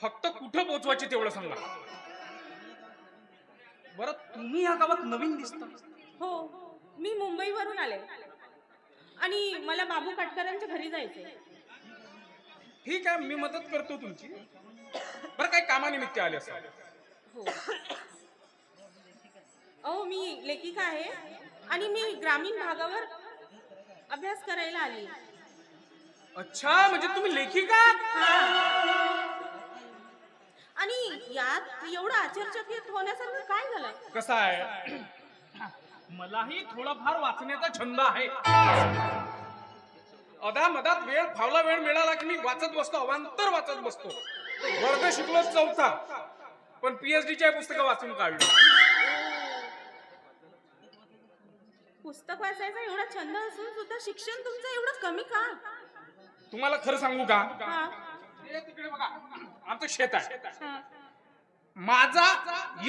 फक्त कुठं पोहोचवायची तेवढं सांगा. बरं तुम्ही ह्या गावात नवीन दिसता. हो मी मुंबईवरून आले. आणि मला बाबू काटकरांच्या घरी जायचंय. ठीक आहे मी मदत करतो तुमची. बरं काही कामानिमित्त आले असाल. हो. अहो मी लेखिका आहे आणि मी ग्रामीण भागावर अभ्यास करायला आली. अच्छा म्हणजे तुम्ही लेखिका? यात एवढं आश्चर्यचकित होण्यासारखं काय झालं कसं आहे? मलाही थोडाफार वाचण्याचा छंद आहे. अदा मधात वेळ फावला वेळ मिळाला की मी वाचत बसतो अवांतर वाचत बसतो. वर्ग शिकलो चौथा. पण पीएचडीच्या पुस्तकं वाचून काढली. पुस्तक वाचायचा एवढा छंद असून सुद्धा शिक्षण तुमचं एवढं कमी का? तुम्हाला खरं सांगू का? हा. हे तिकडे बघा. आमचं शेत आहे. हा. माझा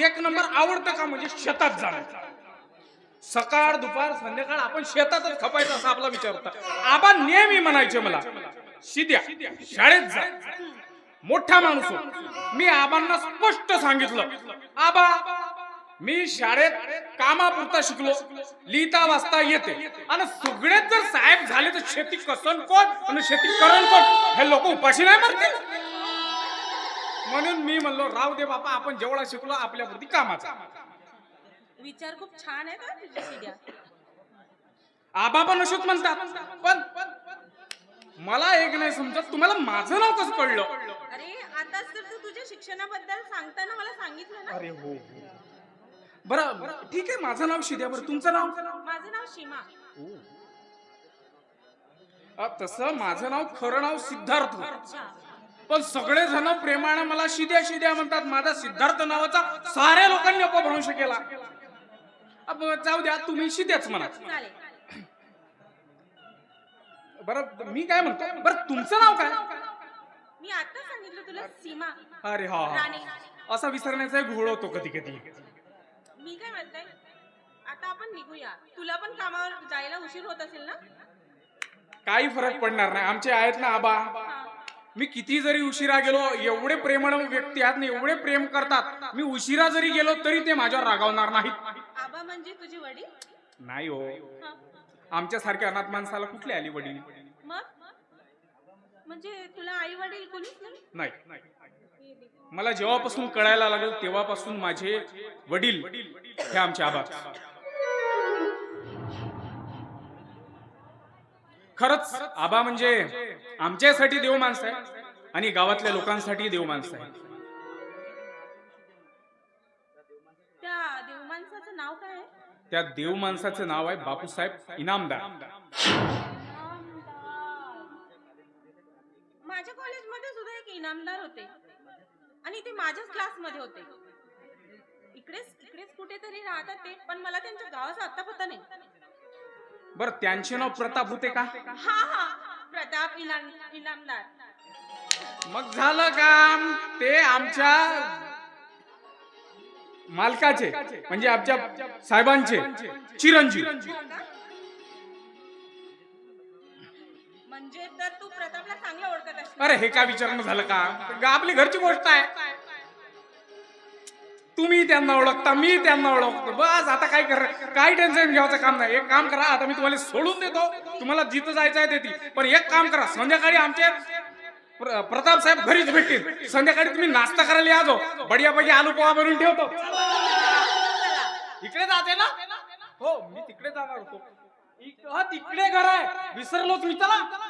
एक नंबर आवडतं का म्हणजे शेतात जाणं. सकाळ दुपार संध्याकाळ आपण शेतातच खपायचं असं आपला विचार होता. आबा नेहमी म्हणायचे मला शिद्या शाळेत जा. मोठा माणूस हो. मी आबांना स्पष्ट सांगितलं आबा मी शाळेत कामापुरता शिकलो लिहिता वाचता येते. आणि सगळेच जर साहेब झाले तर शेती कसन कोण? आणि शेती करण कोण? हे लोक उपाशी नाही मरतील. म्हणून मी म्हणलो राव दे बापा आपण जेवढा शिकलो आपल्यापुरती कामाचा. विचार खूप छान आहे का तुझ्या शिड्या आबा पण असेच म्हणतात पण मला एक नाही समजत तुम्हाला माझं नाव कसं कळलं? अरे आताच तर तू तुझ्या शिक्षणाबद्दल सांगताना मला सांगितलं ना. अरे हो बरं ठीक आहे माझं नाव शिद्या बरं तुमचं नाव? माझं नाव सीमा. अ, तसं माझं नाव खरं नाव सिद्धार्थ. अच्छा. पण सगळे जण प्रेमाने मला शिद्या शिद्या म्हणतात माझा सिद्धार्थ नावाचा साऱ्या लोकांनी अपभ्रंश केला. अब जाऊ द्या तुम्ही शिद्याच म्हणा. बरं मी काय म्हणतो? बरं तुमचं नाव काय? मी आता सांगितलं तुला सीमा. अरे हा असा विसरण्याचा घोळ होतो कधी कधी. मी काय म्हणते? आता आपण निघूया. तुला पण कामावर जायला उशीर होत असेल ना? काही फरक पडणार नाही. आमचे आहेत ना आबा. मी किती जरी उशिरा गेलो एवढे प्रेमळ व्यक्ती आहेत ना एवढे प्रेम करतात मी उशिरा जरी गेलो तरी ते माझ्यावर रागावणार नाहीत. आबा म्हणजे तुझे वडील? नाही हो. हा. आमच्या सारख्या अनाथ माणसाला कुठले आली वडील? मग? म्हणजे तुला आई वडील कोणीच नाही? नाही. मला जेव्हापासून कळायला लागेल तेव्हापासून माझे वडील हे आमचे आबा खरंच आबा म्हणजे आमच्यासाठी देव माणसं आहे आणि गावातल्या लोकांसाठी देव माणसं आहे. त्या देव माणसाचं नाव काय आहे? त्या देव माणसाचं नाव आहे बापूसाहेब इनामदार. माझ्या कॉलेजमध्ये सुद्धा एक इनामदार होते. आणि ते माझ्याच क्लासमध्ये होते. इकडेच इकडेच कुठेतरी राहतात ते पण मला त्यांच्या गावाचा आता पत्ता नाही. बर त्यांचे नाव प्रताप होते का? हा हा. प्रताप इनाम इनामदार. मग झालं काम. ते आमच्या मालकाचे म्हणजे आमच्या साहेबांचे चिरंजीव. म्हणजे तर तू प्रतापला चांगलं ओळखत अरे हे काय विचारणं झालं का? आपली घरची गोष्ट आहे. तुम्ही त्यांना ओळखता मी त्यांना ओळखतो. बस आता काय कर काय टेन्शन घ्यायचं काम नाही. एक काम करा आता मी तुम्हाला सोडून देतो. तुम्हाला जिथं जायचं आहे तेथे. पण एक काम करा संध्याकाळी आमचे प्र- प्रताप साहेब घरीच भेटतील. संध्याकाळी तुम्ही नाश्ता करायला या जो. बढिया पैकी आलू पोहा बनवून ठेवतो. इकडे जाते ना? हो मी तिकडे जाणार होतो. तिकडे घर आहे. विसरलोच मी चला.